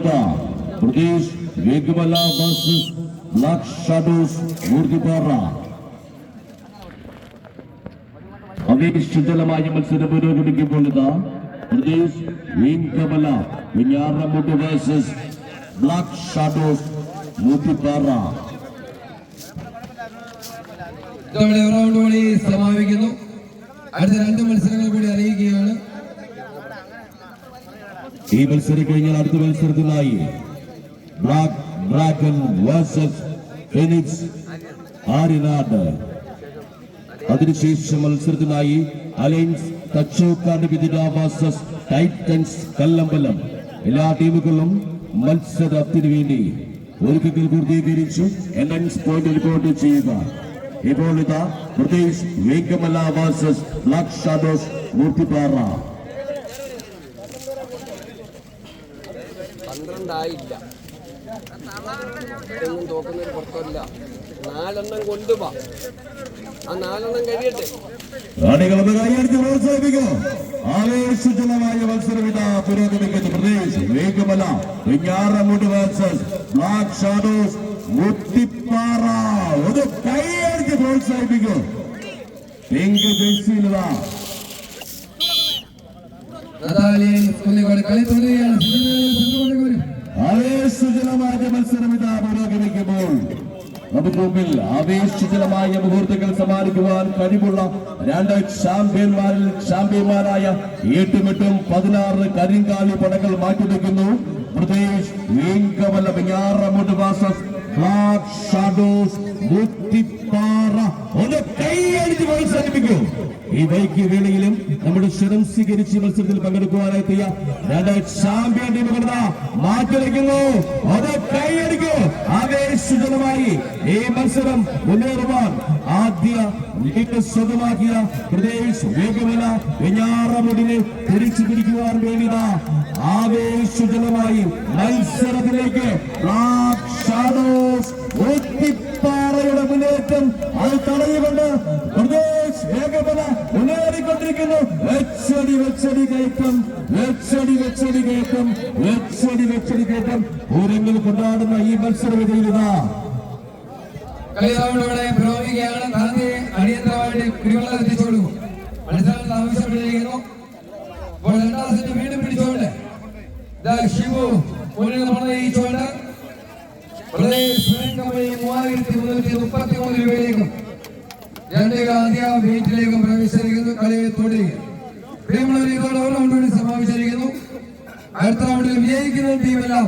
ഇതാ പ്രതീഷ് വേഗമല്ല versus black shadows Moorthippara അവേശിതലമായ മത്സരം പുരോഗമിക്കുമ്പോൾ ഇതാ പ്രതീഷ് വേഗമല വിഞ്ഞാറമുട്ട് വേഴ്സസ് ബ്ലാക്ക് ഷാഡോസ് കൂടി സമാപിക്കുന്നു. അടുത്ത രണ്ട് മത്സരങ്ങൾ ഈ മത്സരം കഴിഞ്ഞാൽ അടുത്ത മത്സരത്തിനായി black dragon versus phoenix Aryanad. അതിനുശേഷം മത്സരത്തിനായി അലയൻസ് തച്ചോക്കാട് വേഴ്സസ് ടൈറ്റൻസ് കല്ലമ്പലം. എല്ലാ ടീമുകളും മത്സരത്തിന് വേണ്ടി ഒരുക്കങ്ങൾ പൂർത്തീകരിച്ചു. എൻട്രൻസ് പോയിന്റ് റിപ്പോർട്ട് ചെയ്യുക. ഇപ്പോൾ ഇതാ പ്രദേശ് വേഗമല്ല വേഴ്സസ് ബ്ലാക്ക് ഷാഡോസ് മൂർത്തിപ്പാറ. പന്ത്രണ്ടായില്ല. ഒന്നും തോക്കുന്നൊരു പുറത്തല്ല നാലെണ്ണം കൊണ്ടുപോവാ ആ നാലെണ്ണം കഴിയട്ടെ. കാണികളത് കൈയടിച്ച് ഇതാ പുരോഗമിക്കുന്നു പ്രദേശ്. വേഗമല വെഞ്ഞാറമൂട് വേഴ്സസ് ബ്ലാക്ക് ഷാഡോസ് മുത്തിപ്പാറ ഒരു കൈയടിച്ച് പ്രോത്സാഹിപ്പിക്കും. പിങ്ക് ജേഴ്സിയിലതാ ആവേശജനമായ മത്സരം ഇതാ പുരോഗമിക്കുമ്പോൾ. നമുക്ക് മുമ്പിൽ ആവേശജനമായ മുഹൂർത്തങ്ങൾ സമ്മാനിക്കുവാൻ കഴിവുള്ള രണ്ട് ചാമ്പ്യന്മാരിൽ ചാമ്പ്യന്മാരായ ഏട്ടുമെട്ടും പതിനാറ് കരിങ്കാലി പടങ്ങൾ മാറ്റിവെക്കുന്നു പ്രദേശ് വീങ്കവല വെഞ്ഞാറമുട്ട് വാസസ് ഷാഡോസ് മുത്തിപ്പാറ ഒന്ന് കൈയടിച്ച് പ്രോത്സാഹിപ്പിക്കൂ ഈ ബൈക്ക് വേളയിലും നമ്മുടെ ക്ഷണം സ്വീകരിച്ച് മത്സരത്തിൽ പങ്കെടുക്കുവാനെത്തിയ രണ്ട് ചാമ്പ്യൻ ടീമുകളുടെ ഇതാ മാറ്റിവെക്കുന്നു അത് കൈയടിക്കൂ. ആവേശജനമായി ഈ മത്സരം മുന്നേറുവാൻ ആദ്യ സ്വന്തമാക്കിയ പ്രദേശ് വേഗമല വെഞ്ഞാറമുടിനെ തിരിച്ചു പിടിക്കുവാൻ വേണ്ടിതാ ആവേശജനമായി മത്സരത്തിലേക്ക് ഷാഡോ മുന്നേറ്റം അത് തടഞ്ഞുകൊണ്ട് പ്രദേശ് വേഗമല മുന്നേറിക്കൊണ്ടിരിക്കുന്നു വെച്ചടി വെച്ചടി കയറ്റം വെച്ചടി വെച്ചടി കയറ്റം വെച്ചടി വെച്ചടി കയറ്റം. പൂരങ്ങൾ കൊണ്ടാടുന്ന ഈ മത്സരവിധിയിലിതാ കളി റൗണ്ട് ഇവിടെ പുരോഗമിക്കുകയാണ്. ഗാന്ധി അടിയന്തരമായിട്ട് കുടിവെള്ളം എത്തിച്ചു കൊടുക്കും മത്സരത്തിൽ ആവശ്യപ്പെട്ടിരിക്കുന്നു. അപ്പോൾ രണ്ടാം സെറ്റ് വീണ്ടും പിടിച്ചുകൊണ്ട് ഇതാ ഷിബു മുന്നിൽ പ്രണയിച്ചുകൊണ്ട് പ്രദേശ് സ്വയം കമ്പനി മൂവായിരത്തി മുന്നൂറ്റി മുപ്പത്തി മൂന്ന് രൂപയിലേക്കും രണ്ട് ഗാന്ധിയ വെയിറ്റിലേക്കും പ്രവേശിച്ചിരിക്കുന്നു കളിയെ തുടരുകയാണ് പ്രിയമുള്ളവർ ഇതോടെ റൗണ്ട് സമാപിച്ചിരിക്കുന്നു. അടുത്ത റൗണ്ടിൽ വിജയിക്കുന്ന ടീമെല്ലാം